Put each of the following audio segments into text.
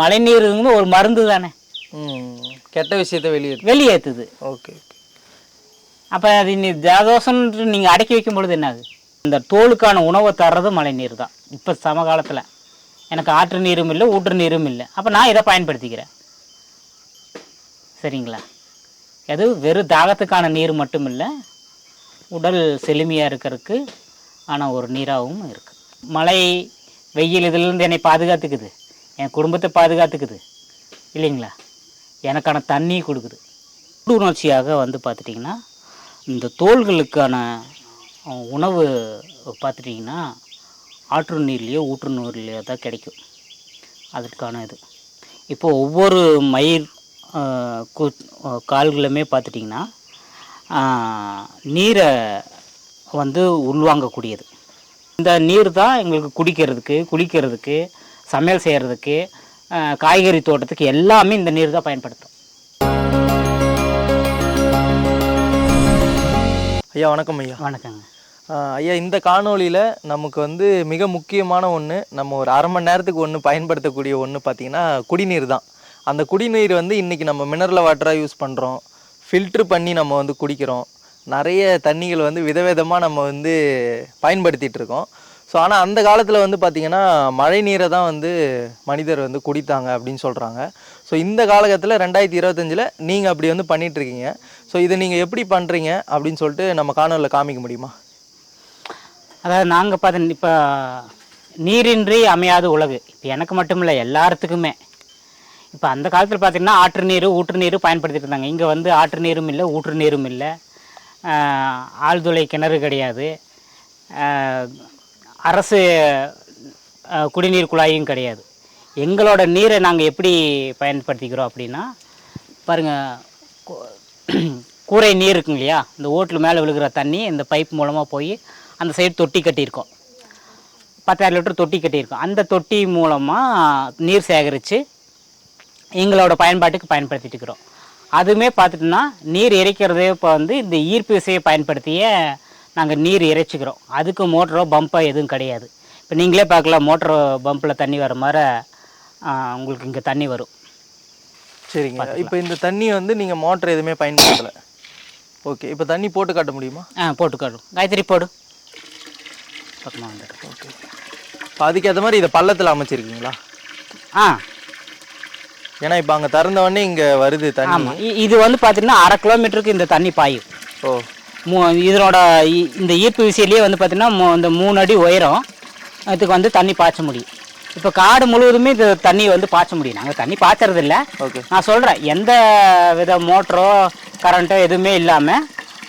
மழை நீருங்கிறது ஒரு மருந்து தானே? ம் கெட்ட விஷயத்தை வெளியேற்று வெளியேற்றுது ஓகே அப்போ அது நீ ஜலதோஷம்னு நீங்கள் அடக்கி வைக்கும் பொழுது என்ன ஆகுது இந்த தோலுக்கான உணவை தர்றது மழை நீர் தான். இப்போ சமகாலத்தில் எனக்கு ஆற்று நீரும் இல்லை ஊற்று நீரும் இல்லை. அப்போ நான் இதை பயன்படுத்திக்கிறேன். சரிங்களா? அது வெறும் தாகத்துக்கான நீர் மட்டும் இல்லை உடல் செழுமையாக இருக்கிறதுக்கு ஆன ஒரு நீராகவும் இருக்குது மழை வெயில் இதிலிருந்து என்னை பாதுகாத்துக்குது. என் குடும்பத்தை பாதுகாத்துக்குது. இல்லைங்களா? எனக்கான தண்ணி கொடுக்குது. உணர்ச்சியாக வந்து பார்த்துட்டிங்கன்னா இந்த தோள்களுக்கான உணவு பார்த்துட்டிங்கன்னா ஆற்று நீர்லேயோ ஊற்று நீர்லேயோ தான் கிடைக்கும். அதற்கான இது. இப்போ ஒவ்வொரு மயிர் கு- கால்களுமே பார்த்துட்டிங்கன்னா நீரை வந்து உள்வாங்கக்கூடியது. இந்த நீர் தான் எங்களுக்கு குடிக்கிறதுக்கு குளிக்கிறதுக்கு சமையல் செய்கிறதுக்கு காய்கறி தோட்டத்துக்கு எல்லாமே இந்த நீர் தான் பயன்படுத்தும். ஐயா வணக்கம் ஐயா. வணக்கங்க. ஆஹ் ஐயா இந்த காணொளியில் நமக்கு வந்து மிக முக்கியமான ஒன்று நம்ம ஒரு அரை மணி நேரத்துக்கு ஒன்று பயன்படுத்தக்கூடிய ஒன்று பார்த்தீங்கன்னா குடிநீர் தான். அந்த குடிநீர் வந்து இன்றைக்கி நம்ம மினரல் வாட்டராக யூஸ் பண்ணுறோம் ஃபில்ட்ரு பண்ணி நம்ம வந்து குடிக்கிறோம். நிறைய தண்ணிகள் வந்து விதவிதமாக நம்ம வந்து பயன்படுத்திகிட்டு இருக்கோம். ஸோ ஆனால் அந்த காலத்தில் வந்து பார்த்திங்கன்னா மழை நீரை தான் வந்து மனிதர் வந்து குடித்தாங்க அப்படின்னு சொல்கிறாங்க ஸோ இந்த காலகட்டத்தில் ரெண்டாயிரத்தி இருபத்தஞ்சில் நீங்கள் அப்படி வந்து பண்ணிகிட்ருக்கீங்க ஸோ இதை நீங்கள் எப்படி பண்ணுறீங்க அப்படின்னு சொல்லிட்டு நம்ம காணொலியில் காமிக்க முடியுமா? அதாவது நாங்கள் பார்த்து இப்போ நீரின்றி அமையாத உலகு. இப்போ எனக்கு மட்டும் இல்லை எல்லாத்துக்குமே இப்போ அந்த காலத்தில் பார்த்திங்கன்னா ஆற்று நீர் ஊற்று நீர் பயன்படுத்திட்டு இருந்தாங்க. இங்கே வந்து ஆற்று நீரும் இல்லை ஊற்று நீரும் இல்லை. ஆழ்துளை கிணறு கிடையாது. அரசு குடிநீர் குழாயும் கிடையாது. எங்களோட நீரை நாங்கள் எப்படி பயன்படுத்திக்கிறோம் அப்படின்னா பாருங்கள் கூரை நீர் இருக்குங்க இல்லையா? இந்த ஓட்டில் மேலே விழுகிற தண்ணி இந்த பைப் மூலமாக போய் அந்த சைடு தொட்டி கட்டியிருக்கோம். பத்தாயிரம் லிட்டர் தொட்டி கட்டியிருக்கோம். அந்த தொட்டி மூலமாக நீர் சேகரித்து எங்களோட பயன்பாட்டுக்கு பயன்படுத்திட்டு இருக்கிறோம். அதுவுமே பார்த்துட்டுனா நீர் இறைக்கிறதே இப்போ வந்து இந்த ஈர்ப்பு விசையை பயன்படுத்திய நாங்கள் நீர் இறைச்சிக்கிறோம். அதுக்கு மோட்டரோ பம்போ எதுவும் கிடையாது. இப்போ நீங்களே பார்க்கலாம் மோட்டர் பம்பில் தண்ணி வர மாதிரி உங்களுக்கு இங்கே தண்ணி வரும். சரிங்க. இப்போ இந்த தண்ணி வந்து நீங்கள் மோட்டர் எதுவுமே பயன்படுத்தலை. ஓகே. இப்போ தண்ணி போட்டு காட்ட முடியுமா? ஆ போட்டு காட்டும் காயத்ரி போடு. பக்கமாக வந்துடு. ஓகே. இப்போ அதுக்கேற்ற மாதிரி இதை பள்ளத்தில் அமைச்சிருக்கீங்களா? ஆ. ஏன்னா இப்போ அங்கே திறந்த உடனே இங்கே வருது தண்ணி. இது வந்து பார்த்தீங்கன்னா அரை கிலோமீட்டருக்கு இந்த தண்ணி பாயும். ஓ. மூ இதனோட இந்த ஈர்ப்பு விசையிலேயே வந்து பார்த்தீங்கன்னா இந்த மூணு அடி உயரம் இதுக்கு வந்து தண்ணி பாய்ச்ச முடியும். இப்போ காடு முழுவதுமே இது தண்ணி வந்து பாய்ச்ச முடியும். நாங்கள் தண்ணி பாய்ச்சறது இல்ல ஓகே. நான் சொல்கிறேன் எந்த வித மோட்டரோ கரண்ட்டோ எதுவுமே இல்லாமல்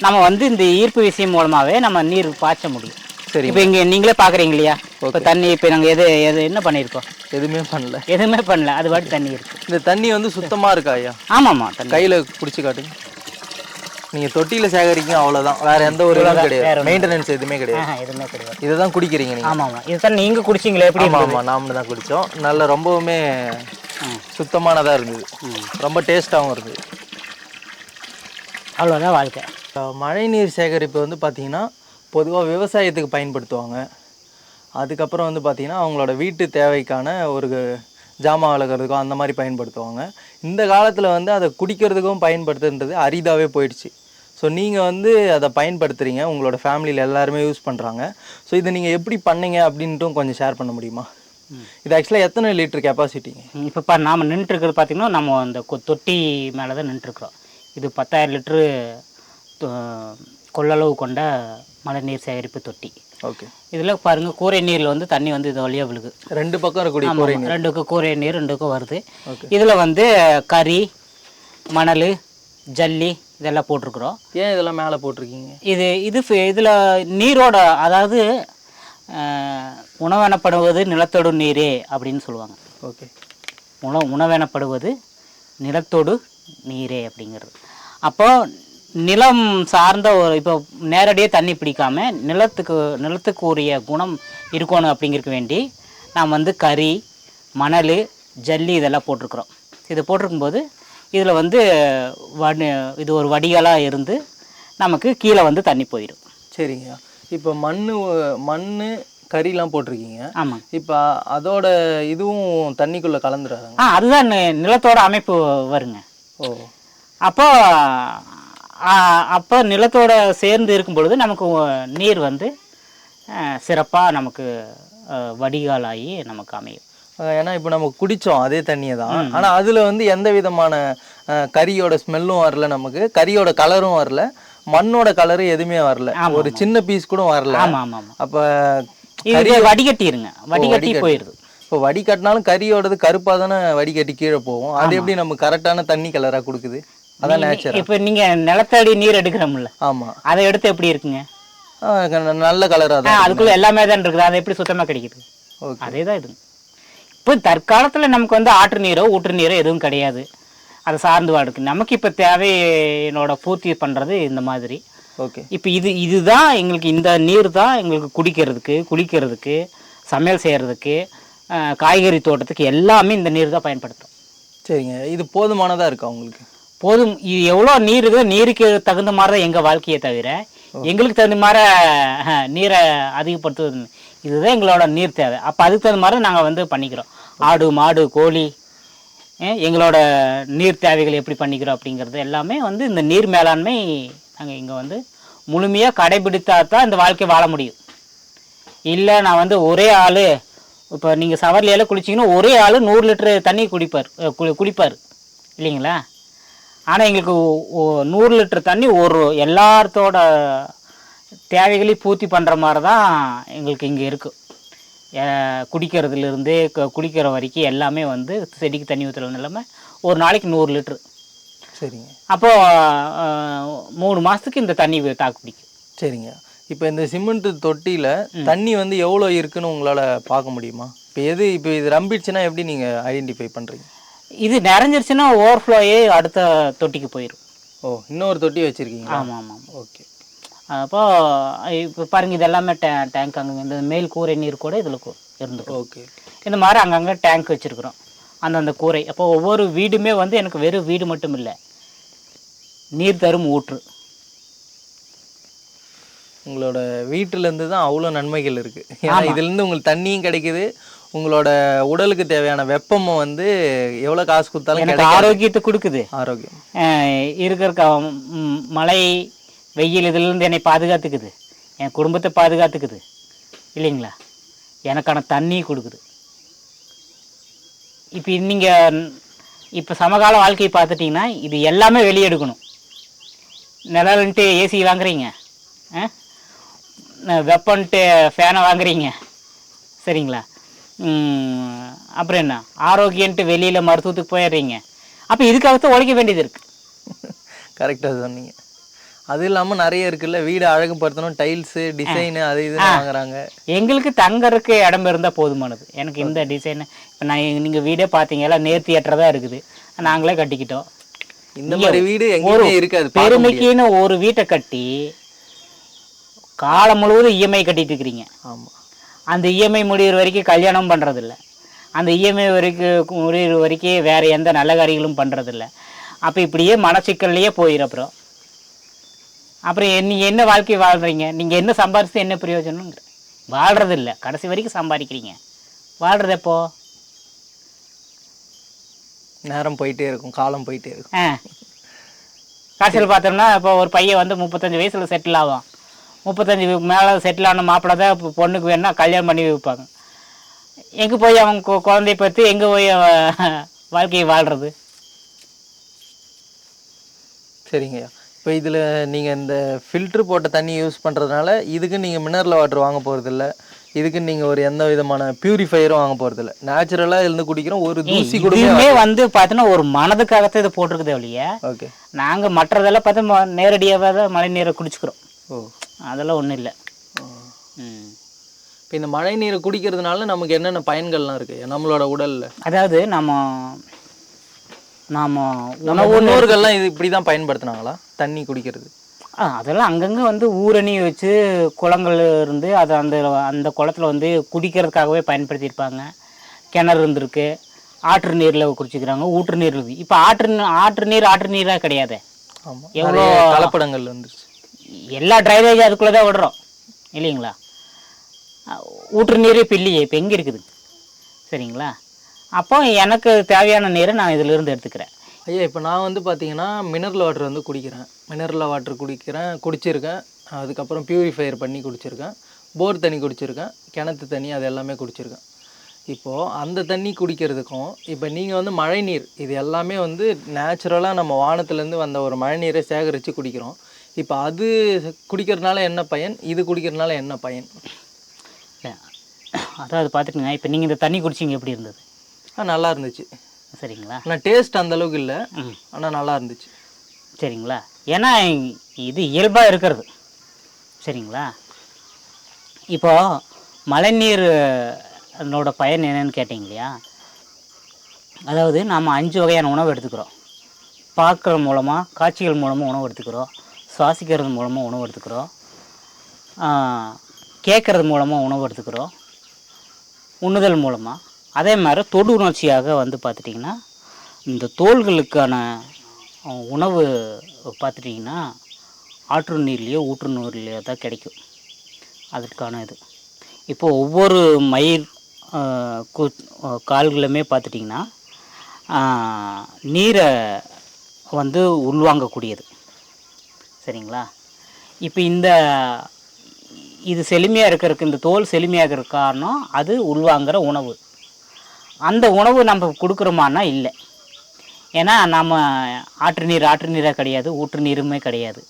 நம்ம வந்து இந்த ஈர்ப்பு விசை மூலமாகவே நம்ம நீர் பாய்ச்ச முடியும். சரி இப்போ இங்கே நீங்களே பார்க்குறீங்க இல்லையா? இப்போ தண்ணி இப்போ நாங்கள் எது எது என்ன பண்ணியிருக்கோம்? எதுவுமே பண்ணல. எதுவுமே பண்ணல. அது பாட்டு தண்ணி இருக்குது இந்த தண்ணி வந்து சுத்தமாக இருக்கா ஐயா? ஆமாம்மா தண்ணி. கையில் பிடிச்சி காட்டுங்க. நீங்கள் தொட்டியில் சேகரிக்கீங்க அவ்வளோதான் வேற எந்த ஒரு இதுவும் கிடையாது. மெயின்டெனன்ஸ் எதுவுமே கிடையாது. எதுவுமே கிடையாது. இதை தான் குடிக்கிறீங்க நீங்கள் ஆமாம் ஆமாம் இது தான் நீங்கள் குடிச்சிங்களே எப்படி ஆமாம்? ஆமாம் நாமளும் தான் குடித்தோம் நல்ல ரொம்பவுமே சுத்தமானதாக இருந்தது. ரொம்ப டேஸ்ட்டாகவும் இருந்தது. அவ்வளோதான் வாழ்க்கை. மழைநீர் சேகரிப்பு வந்து பார்த்திங்கன்னா பொதுவாக விவசாயத்துக்கு பயன்படுத்துவாங்க. அதுக்கப்புறம் வந்து பார்த்திங்கன்னா அவங்களோட வீட்டு தேவைக்கான ஒரு ஜாமான் விளக்குறதுக்கும் அந்த மாதிரி பயன்படுத்துவாங்க. இந்த காலத்தில் வந்து அதை குடிக்கிறதுக்கும் பயன்படுத்துன்றது அரிதாகவே போயிடுச்சு. ஸோ நீங்கள் வந்து அதை பயன்படுத்துகிறீங்க உங்களோட ஃபேமிலியில் எல்லாருமே யூஸ் பண்ணுறாங்க ஸோ இதை நீங்கள் எப்படி பண்ணீங்க அப்படின்ட்டும் கொஞ்சம் ஷேர் பண்ண முடியுமா? இது ஆக்சுவலாக எத்தனை லிட்டர் கெப்பாசிட்டிங்க இப்போ பா நாம் நின்றுட்டுருக்கிறது பார்த்திங்கன்னா நம்ம அந்த கொ- தொட்டி மேலே தான் நின்றுட்டுருக்குறோம். இது பத்தாயிரம் லிட்ரு கொள்ளளவு கொண்ட மழைநீர் சேகரிப்பு தொட்டி. ஓகே இதில் பாருங்கள் கூரை நீரில் வந்து தண்ணி வந்து இது வழியாக விழுகு ரெண்டு பக்கம் இருக்கக்கூடிய. ரெண்டுக்கும் கூரை நீர் ரெண்டுக்கும் வருது. இதில் வந்து கறி மணல் ஜல்லி இதெல்லாம் போட்டிருக்குறோம். ஏன் இதெல்லாம் மேலே போட்டிருக்கீங்க? இது இது இதில் நீரோட அதாவது உணவெனப்படுவது நிலத்தொடு நீரே அப்படின்னு சொல்லுவாங்க. ஓகே. உணவு உணவெனப்படுவது நிலத்தொடு நீரே அப்படிங்கிறது. அப்போ நிலம் சார்ந்த ஒரு இப்போ நேரடியாக தண்ணி பிடிக்காம நிலத்துக்கு நிலத்துக்கு உரிய குணம் இருக்கணும் அப்படிங்கிறதுக்கு வேண்டி நாம் வந்து கறி மணல் ஜல்லி இதெல்லாம் போட்டிருக்கிறோம். இது போட்டிருக்கும்போது இதில் வந்து வடி இது ஒரு வடிகலாக இருந்து நமக்கு கீழே வந்து தண்ணி போயிடும். சரிங்க. இப்போ மண் மண் கறிலாம் போட்டிருக்கீங்க. ஆமாங்க இப்போ அதோட இதுவும் தண்ணிக்குள்ள கலந்துறாங்க. ஆ அதுதான் நிலத்தோட அமைப்பு வருங்க. ஓ. அப்போ அப்போ நிலத்தோட சேர்ந்து இருக்கும் பொழுது நமக்கு நீர் வந்து சிறப்பாக நமக்கு வடிகாலாகி நமக்கு அமையும். ஏன்னா இப்போ நம்ம குடிச்சோம் அதே தண்ணியை தான். ஆனா அதுல வந்து எந்த விதமான கறியோட ஸ்மெல்லும் வரல நமக்கு. கறியோட கலரும் வரல. மண்ணோட கலரும் எதுவுமே வரல. ஒரு சின்ன பீஸ் கூட வரல. ஆமாம் ஆமாம் ஆமாம் அப்ப வடிகட்டிருங்க. வடிகட்டி போயிடுது. இப்போ வடிகட்டினாலும் கறியோடது கருப்பா தானே வடிகட்டி கீழே போகும். அது எப்படி நம்ம கரெக்டான தண்ணி கலரா கொடுக்குது? அதான் நேச்சர் இப்போ நீங்கள் நிலத்தடி நீர் எடுக்கிறோம்ல. ஆமா. அதை எடுத்து எப்படி இருக்குங்க? நல்ல கலரா ஆ தான் அதுக்குள்ள எல்லாமே தான் இருக்குது. அது எப்படி சுத்தமாக கிடைக்குது? ஓகே. அதே தான் இதுங்க இப்போ தற்காலத்தில் நமக்கு வந்து ஆற்று நீரோ ஊற்று நீரோ எதுவும் கிடையாது. அதை சார்ந்து வாடுக்கு நமக்கு இப்போ தேவையினோட பூர்த்தி பண்ணுறது இந்த மாதிரி. ஓகே. இப்போ இது இதுதான் எங்களுக்கு இந்த நீர் தான் எங்களுக்கு குடிக்கிறதுக்கு குளிக்கிறதுக்கு சமையல் செய்கிறதுக்கு காய்கறி தோட்டத்துக்கு எல்லாமே இந்த நீர் தான் பயன்படுத்தும். சரிங்க. இது போதுமானதா இருக்கா உங்களுக்கு? போதும். இது எவ்வளோ நீர் இருக்கோ நீருக்கு தகுந்த மாதிரி தான் எங்கள் வாழ்க்கையை தவிர எங்களுக்கு தகுந்த மாதிரி நீரை அதிகப்படுத்துவது இதுதான் எங்களோட நீர் தேவை. அப்போ அதுக்கு தகுந்த மாதிரி நாங்கள் வந்து பண்ணிக்கிறோம். ஆடு மாடு கோழி எங்களோட நீர் தேவைகள் எப்படி பண்ணிக்கிறோம் அப்படிங்கிறது எல்லாமே வந்து இந்த நீர் மேலாண்மை நாங்கள் இங்கே வந்து முழுமையாக கடைபிடித்தா தான் இந்த வாழ்க்கை வாழ முடியும். இல்லை நான் வந்து ஒரே ஆள் இப்போ நீங்கள் சவர்லையெல்லாம் குளிச்சிங்கன்னா ஒரே ஆள் நூறு லிட்டரு தண்ணி குடிப்பார் குளி குடிப்பார். இல்லைங்களா? ஆனால் எங்களுக்கு நூறு லிட்டர் தண்ணி ஒரு எல்லாத்தோட தேவைகளையும் பூர்த்தி பண்ணுற மாதிரி தான் எங்களுக்கு இங்கே இருக்குது குடிக்கிறதுலேருந்து குடிக்கிற வரைக்கும் எல்லாமே வந்து செடிக்கு தண்ணி ஊற்றுறது இல்லாமல் ஒரு நாளைக்கு நூறு லிட்ரு சரிங்க. அப்போது மூணு மாதத்துக்கு இந்த தண்ணி தாக்கு பிடிக்கும். சரிங்க. இப்போ இந்த சிமெண்ட் தொட்டியில தண்ணி வந்து எவ்வளோ இருக்குன்னு உங்களால பார்க்க முடியுமா? இப்போ எது இப்போ இது ரம்பிடுச்சுன்னா எப்படி நீங்க ஐடென்டிஃபை பண்றீங்க? இது நிறைஞ்சிருச்சுன்னா ஓவர்ஃப்ளோயே அடுத்த தொட்டிக்கு போயிடும் ஓ இன்னொரு தொட்டி வச்சிருக்கீங்களா? ஆமாம் ஆமாம். ஓகே. அப்போ இப்போ பாருங்க இது எல்லாமே டே டேங்க் அங்கே இந்த மேல் கூரை நீர் கூட இதில் இருந்துக்கும். ஓகே. இந்த மாதிரி அங்கங்கே டேங்க் வச்சுருக்குறோம். அந்தந்த கூரை. அப்போ ஒவ்வொரு வீடுமே வந்து எனக்கு வெறும் வீடு மட்டும் இல்லை. நீர் தரும் ஊற்று. உங்களோட வீட்டுல இருந்து தான் அவ்வளோ நன்மைகள் இருக்கு. ஏன்னா இதுல இருந்து உங்களுக்கு தண்ணியும் கிடைக்குது. உங்களோட உடலுக்கு தேவையான வெப்பமும் வந்து எவ்வளோ காசு கொடுத்தாலும் எனக்கு ஆரோக்கியத்தை கொடுக்குது. ஆரோக்கியம். இருக்கிற மழை வெயில் இதிலிருந்து என்னை பாதுகாத்துக்குது. என் குடும்பத்தை பாதுகாத்துக்குது. இல்லைங்களா? எனக்கான தண்ணி கொடுக்குது. இப்போ நீங்கள் இப்போ சமகால வாழ்க்கையை பார்த்துட்டிங்கன்னா இது எல்லாமே வெளியே எடுக்கணும் நிழல்ன்ட்டு ஏசி வாங்குறீங்க. ஆ? வெப்பன்ட்டு ஃபேனை வாங்குறீங்க. சரிங்களா? அப்புறம் என்ன? ஆரோக்கியன்ட்டு வெளியில் மருத்துவத்துக்கு போயிடுறீங்க. அப்போ இதுக்காகத்தான் உழைக்க வேண்டியது இருக்குது கரெக்டாக சொன்னீங்க. அது இல்லாம நிறைய இருக்குல்ல. வீடு அழகுபடுத்தணும் டைல்ஸு டிசைனு அது இதுன்னு வாங்குறாங்க. எங்களுக்கு தங்கறதுக்கு இடம் இருந்தால் போதுமானது. எனக்கு இந்த டிசைன் இப்போ நான் நீங்கள் வீடே பார்த்தீங்களா நேர்த்தி ஏற்றதாக இருக்குது. நாங்களே கட்டிக்கிட்டோம். இந்த மாதிரி வீடு எங்கேயுமே இருக்காது. பெருமைக்குன்னு ஒரு வீட்டை கட்டி காலம் முழுவதும் இஎம்ஐ கட்டிட்டு இருக்கிறீங்க. ஆமா. அந்த இஎம்ஐ முடிகிற வரைக்கும் கல்யாணம் பண்ணுறதில்ல அந்த இஎம்ஐ வரைக்கும் முடிகிற வரைக்கும் வேறு எந்த நல்ல காரியங்களும் பண்ணுறதில்ல அப்போ இப்படியே மனசிக்கல்லையே போயிடும் அப்புறம். அப்புறம் நீங்கள் என்ன வாழ்க்கை வாழ்கிறீங்க நீங்கள் என்ன சம்பாரிச்சு என்ன பிரயோஜனங்கிற வாழ்கிறது இல்லை கடைசி வரைக்கும் சம்பாதிக்கிறீங்க. வாழ்கிறது எப்போ? நேரம் போயிட்டே இருக்கும். காலம் போயிட்டே இருக்கும். ஆ. காசில் பார்த்தோம்னா இப்போ ஒரு பையன் வந்து முப்பத்தஞ்சு வயசில் செட்டில் ஆகும் முப்பத்தஞ்சு மேலே செட்டில் ஆன மாப்பிள்ளை தான் இப்போ பொண்ணுக்கு வேணா கல்யாணம் பண்ணி வைப்பாங்க. எங்கே போய் அவன் கு- குழந்தைய பற்றி எங்கே போய் வாழ்க்கையை வாழ்கிறது சரிங்கய்யா இப்போ இதில் நீங்கள் இந்த ஃபில்ட்ரு போட்ட தண்ணி யூஸ் பண்ணுறதுனால இதுக்கு நீங்கள் மினரல் வாட்டர் வாங்க போகிறதில்ல இதுக்கு நீங்கள் ஒரு எந்த விதமான பியூரிஃபையரும் வாங்க போகிறதில்ல நேச்சுரலாக இருந்து குடிக்கிறோம் ஒரு தூசி கூட இதுவுமே வந்து பார்த்தீங்கன்னா ஒரு மனதுக்காகத்தான் இதை போட்டிருக்குதே ஒழிய. ஓகே. நாங்கள் மற்றதெல்லாம் பார்த்தா நேரடியாக தான் மழை நீரை குடிச்சுக்கிறோம். ஓ. அதெல்லாம் ஒன்றும் இல்லை. ம். இப்போ இந்த மழை நீரை குடிக்கிறதுனால நமக்கு என்னென்ன பயன்கள்லாம் இருக்கு? நம்மளோட உடல்ல. அதாவது நம்ம நாம் நம்ம முன்னோர்கள்லாம் இது இப்படி தான் பயன்படுத்துனாங்களா? தண்ணி குடிக்கிறது. ஆ அதெல்லாம் அங்கங்கே வந்து ஊரணி வச்சு குளங்கள் இருந்து அதை அந்த அந்த குளத்துல வந்து குடிக்கிறதுக்காகவே பயன்படுத்தியிருப்பாங்க. கிணறு இருந்திருக்கு. ஆற்று நீரில் குடிச்சிக்கிறாங்க. ஊற்று நீர் இருக்குது இப்போ ஆற்று ஆற்று நீர் ஆற்று நீராக கிடையாது. எவ்வளோ கலப்படங்கள் வந்துருச்சு எல்லா ட்ரைனேஜ் அதுக்குள்ளே தான் விடுறோம். இல்லைங்களா? ஊற்று நீரே இப்போ இல்லையே இப்போ எங்கே இருக்குது? சரிங்களா? அப்போ எனக்கு தேவையான நீரை நான் இதிலிருந்து எடுத்துக்கிறேன். ஐயா இப்போ நான் வந்து பார்த்தீங்கன்னா மினரல் வாட்டர் வந்து குடிக்கிறேன். மினரல் வாட்டர் குடிக்கிறேன் குடிச்சிருக்கேன். அதுக்கப்புறம் பியூரிஃபையர் பண்ணி குடிச்சிருக்கேன். போர் தண்ணி குடிச்சிருக்கேன். கிணத்து தண்ணி அது எல்லாமே குடிச்சிருக்கேன். இப்போது அந்த தண்ணி குடிக்கிறதுக்கும் இப்போ நீங்கள் வந்து மழை நீர் இது எல்லாமே வந்து நேச்சுரலாக நம்ம வானத்துலேருந்து வந்த ஒரு மழை நீரை சேகரித்து குடிக்கிறோம். இப்போ அது குடிக்கிறதுனால என்ன பயன்? இது குடிக்கிறதுனால என்ன பயன்? அதாவது பார்த்துக்கங்க இப்போ நீங்கள் இந்த தண்ணி குடிச்சிங்க எப்படி இருந்தது? நல்லா இருந்துச்சு சரிங்களா? ஆனால் டேஸ்ட் அந்த அளவுக்கு இல்லை. ம். ஆனால் நல்லா இருந்துச்சு சரிங்களா? ஏன்னா இது இயல்பாக இருக்கிறது. சரிங்களா? இப்போ மழைநீர் அதனோட பயன் என்னன்னு கேட்டிங்க இல்லையா? அதாவது நாம் அஞ்சு வகையான உணவு எடுத்துக்கிறோம். பார்க்குறது மூலமாக காட்சிகள் மூலமாக உணவு எடுத்துக்கிறோம். சுவாசிக்கிறது மூலமாக உணவு எடுத்துக்கிறோம். கேட்குறது மூலமாக உணவு எடுத்துக்கிறோம். உண்ணுதல் மூலமாக அதே மாதிரி தொடு உணர்ச்சியாக வந்து பார்த்துட்டிங்கன்னா இந்த தோள்களுக்கான உணவு பார்த்துட்டிங்கன்னா ஆற்று நீர்லேயோ ஊற்று நீர்லேயோ தான் கிடைக்கும். அதற்கான இது. இப்போ ஒவ்வொரு மயிர் கு- கால்களுமே பார்த்துட்டிங்கன்னா நீரை வந்து உள்வாங்கக்கூடியது. சரிங்களா? இப்போ இந்த இது செழுமையாக இருக்கிறதுக்கு இந்த தோல் செழுமையாக இருக்கிற காரணம் அது உள்வாங்கிற உணவு. அந்த உணவு நம்ம கொடுக்குறோமான்னா இல்லை. ஏன்னா நம்ம ஆற்று நீர் ஆற்று நீராக கிடையாது ஊற்று நீருமே கிடையாது.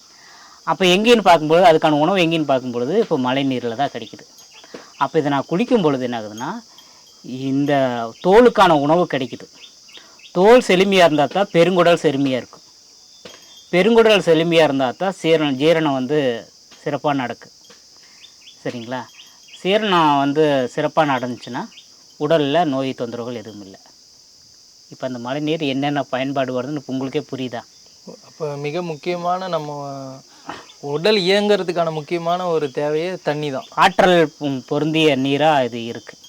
அப்போ எங்கேன்னு பார்க்கும்பொழுது அதுக்கான உணவு எங்கேன்னு பார்க்கும்பொழுது இப்போ மழை நீரில் தான் கிடைக்குது. அப்போ இதை நான் குடிக்கும் பொழுது என்ன ஆகுதுன்னா இந்த தோலுக்கான உணவு கிடைக்குது. தோல் செழுமையாக இருந்தால் தான் பெருங்குடல் செழுமையாக இருக்கும். பெருங்குடல் செழுமையாக இருந்தால் தான் சீரணம் ஜீரணம் வந்து சிறப்பாக நடக்கும் சரிங்களா? சீரணம் வந்து சிறப்பாக நடந்துச்சுன்னா உடலில் நோய் தொந்தரவுகள் எதுவும் இல்லை. இப்போ அந்த மழைநீர் என்னென்ன பயன்பாடு வருதுன்னு இப்ப உங்களுக்கே புரியுதா? அப்போ மிக முக்கியமான நம்ம உடல் இயங்குறதுக்கான முக்கியமான ஒரு தேவையே தண்ணி தான் ஆற்றல் பொருந்திய நீராக இது இருக்குது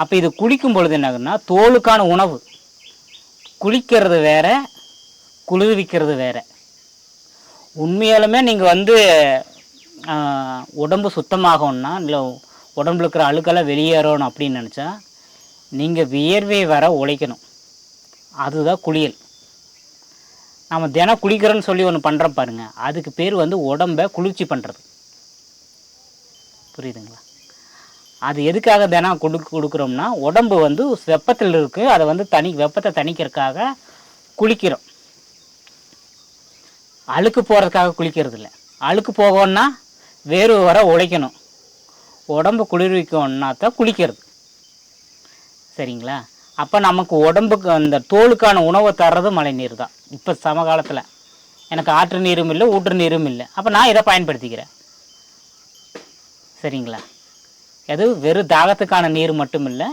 அப்போ இது குளிக்கும் பொழுது என்ன ஆகுதுன்னா தோலுக்கான உணவு. குளிக்கிறது வேற குளிர்விக்கிறது வேற. உண்மையாலுமே நீங்கள் வந்து உடம்பு சுத்தமாகணும்னா இல்லை உடம்புல இருக்கிற அழுக்கெல்லாம் வெளியேறணும் அப்படின்னு நினச்சா நீங்கள் வியர்வை வர உழைக்கணும். அதுதான் குளியல். நம்ம தினம் குளிக்கிறோன்னு சொல்லி ஒன்று பண்ணுறோம் பாருங்கள் அதுக்கு பேர் வந்து உடம்பை குளிர்ச்சி பண்ணுறது புரியுதுங்களா? அது எதுக்காக தினம் கொடு கொடுக்குறோம்னா உடம்பு வந்து வெப்பத்தில் இருக்குது அதை வந்து தனி வெப்பத்தை தணிக்கிறதுக்காக குளிக்கிறோம். அழுக்கு போகிறதுக்காக குளிக்கிறது இல்லை அழுக்கு போகணும்னா வேர்வை வர உழைக்கணும். உடம்பு குளிர்விக்கணும்னா தான் குளிக்கிறது. சரிங்களா? அப்போ நமக்கு உடம்புக்கு அந்த தோலுக்கான உணவை தர்றது மழை நீர் தான். இப்போ சமகாலத்தில் எனக்கு ஆற்று நீரும் இல்லை ஊற்று நீரும் இல்லை. அப்போ நான் இதை பயன்படுத்திக்கிறேன். சரிங்களா? அது வெறும் தாகத்துக்கான நீர் மட்டும் இல்லை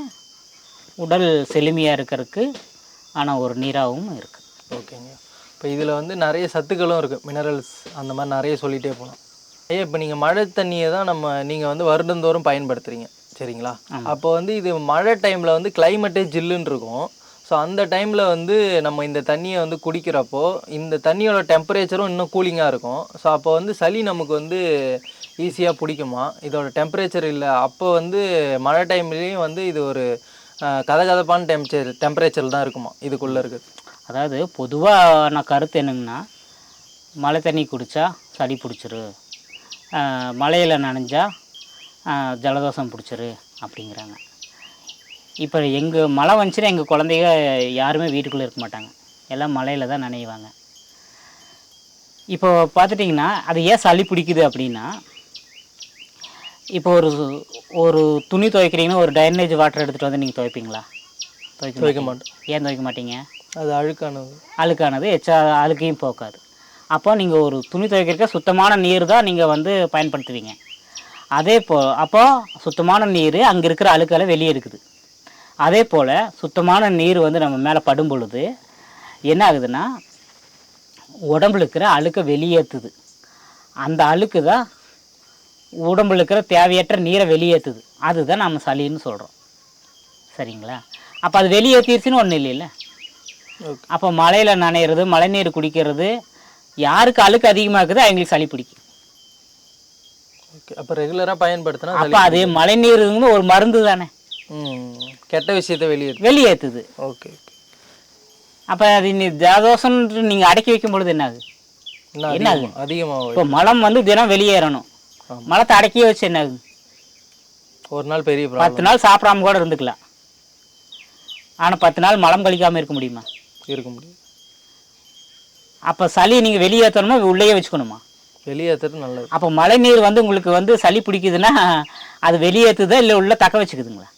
உடல் செழுமையாக இருக்கிறதுக்கு ஆனால் ஒரு நீராகவும் இருக்குது ஓகேங்க. இப்போ இதில் வந்து நிறைய சத்துக்களும் இருக்குது மினரல்ஸ் அந்த மாதிரி நிறைய சொல்லிகிட்டே போகலாம். ஐயா இப்போ நீங்கள் மழை தண்ணியை தான் நம்ம நீங்கள் வந்து வருடந்தோறும் பயன்படுத்துகிறீங்க சரிங்களா? அப்போ வந்து இது மழை டைமில் வந்து கிளைமேட்டே ஜில்லுன்னு இருக்கும். ஸோ அந்த டைமில் வந்து நம்ம இந்த தண்ணியை வந்து குடிக்கிறப்போ இந்த தண்ணியோட டெம்பரேச்சரும் இன்னும் கூலிங்காக இருக்கும். ஸோ அப்போ வந்து சளி நமக்கு வந்து ஈஸியாக பிடிக்குமா? இதோட டெம்பரேச்சர் இல்லை. அப்போ வந்து மழை டைம்லேயும் வந்து இது ஒரு கதகதப்பான டெம்பரேச்சர் டெம்பரேச்சர் தான் இருக்குமா? இதுக்குள்ளே இருக்குது. அதாவது பொதுவான கருத்து என்னங்கன்னா மழை தண்ணி குடித்தா சளி பிடிச்சிரு மழையில் நனைஞ்சா ஆஹ், ஜலதோஷம் பிடிச்சிரு அப்படிங்கிறாங்க. இப்போ எங்கள் மழை வந்துச்சுன்னா எங்கள் குழந்தைங்க யாருமே வீட்டுக்குள்ளே இருக்க மாட்டாங்க. எல்லாம் மழையில் தான் நனைவாங்க. இப்போ பார்த்துட்டிங்கன்னா அது ஏன் சளி பிடிக்குது அப்படின்னா இப்போ ஒரு ஒரு துணி துவைக்கிறீங்கன்னா ஒரு டைனேஜ் வாட்டர் எடுத்துகிட்டு வந்து நீங்கள் துவைப்பீங்களா? துவைக்க துவைக்க மாட்டீங்க. ஏன் துவைக்க மாட்டீங்க? அது அழுக்கானது. அழுக்கானது எச்சா அழுக்கையும் போக்காது. அப்போ நீங்கள் ஒரு துணி துவைக்கிறதுக்கு சுத்தமான நீர் தான் நீங்கள் வந்து பயன்படுத்துவீங்க. அதே போ அப்போ சுத்தமான நீர் அங்கே இருக்கிற அழுக்கெல்லாம் வெளியே இருக்குது. அதே போல் சுத்தமான நீர் வந்து நம்ம மேலே படும் பொழுது என்ன ஆகுதுன்னா உடம்புல இருக்கிற அழுக்கை வெளியேற்றுது அந்த அழுக்கு தான் உடம்புல இருக்கிற தேவையற்ற நீரை வெளியேற்றுது அதுதான் நம்ம சளின்னு சொல்கிறோம் சரிங்களா? அப்போ அது வெளியேற்றிருச்சுன்னு ஒன்றும் இல்லைல்ல? அப்போ மழையில் நனையிறது மழைநீர் குடிக்கிறது யாருக்கு அழுக்கு அதிகமாக இருக்குதோ அவங்களுக்கு சளி பிடிக்கும். அப்போ ரெகுலராக பயன்படுத்தினா அப்போ அது மழை நீருங்கிறது ஒரு மருந்து தானே? கெட்ட விஷயத்தை வெளியேறு வெளியேற்றுது ஓகே ஓகே. அப்போ அது நீ ஜலதோஷம்னு நீங்கள் அடக்கி வைக்கும் பொழுது என்ன ஆகுது என்ன அதிகமாக அதிகமாக இப்போ மலம் வந்து தினம் வெளியேறணும். மலத்தை அடக்கியே வச்சு என்ன ஆகுது ஒரு நாள் பெரிய பத்து நாள் சாப்பிடாம கூட இருந்துக்கலாம். ஆனால் பத்து நாள் மலம் கழிக்காமல் இருக்க முடியுமா? இருக்க முடியும். அப்போ சளி நீங்கள் வெளியேற்றணுமா உள்ளேயே வச்சுக்கணுமா? வெளியேற்றுறது நல்லது. அப்போ மழை நீர் வந்து உங்களுக்கு வந்து சளி பிடிக்குதுன்னா அது வெளியேற்றுதா இல்லை உள்ள தக்க வச்சுக்குதுங்களா?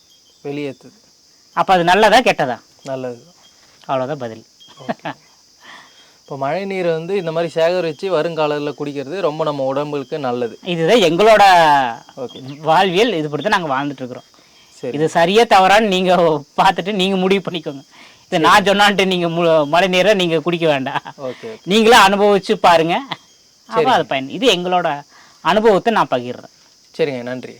வெளியேற்றுது அப்போ அது நல்லதா கெட்டதா? நல்லது. அவ்வளோதான் பதில். இப்போ மழை நீரை வந்து இந்த மாதிரி சேகரித்து வருங்காலத்தில் குடிக்கிறது ரொம்ப நம்ம உடம்புக்கு நல்லது. இதுதான் எங்களோட ஓகே. வாழ்வியல். இது தான் நாங்கள் வாழ்ந்துட்டு இருக்கிறோம். சரி. இது சரியா தவறான்னு நீங்கள் பார்த்துட்டு நீங்கள் முடிவு பண்ணிக்கோங்க. இது நான் சொன்னான்ட்டு நீங்கள் மழை நீரை நீங்கள் குடிக்க வேண்டாம். ஓகே. நீங்களே அனுபவிச்சு பாருங்க. அப்போ அது பயன் இது எங்களோட அனுபவத்தை நான் பகிர்றேன். சரிங்க நன்றி.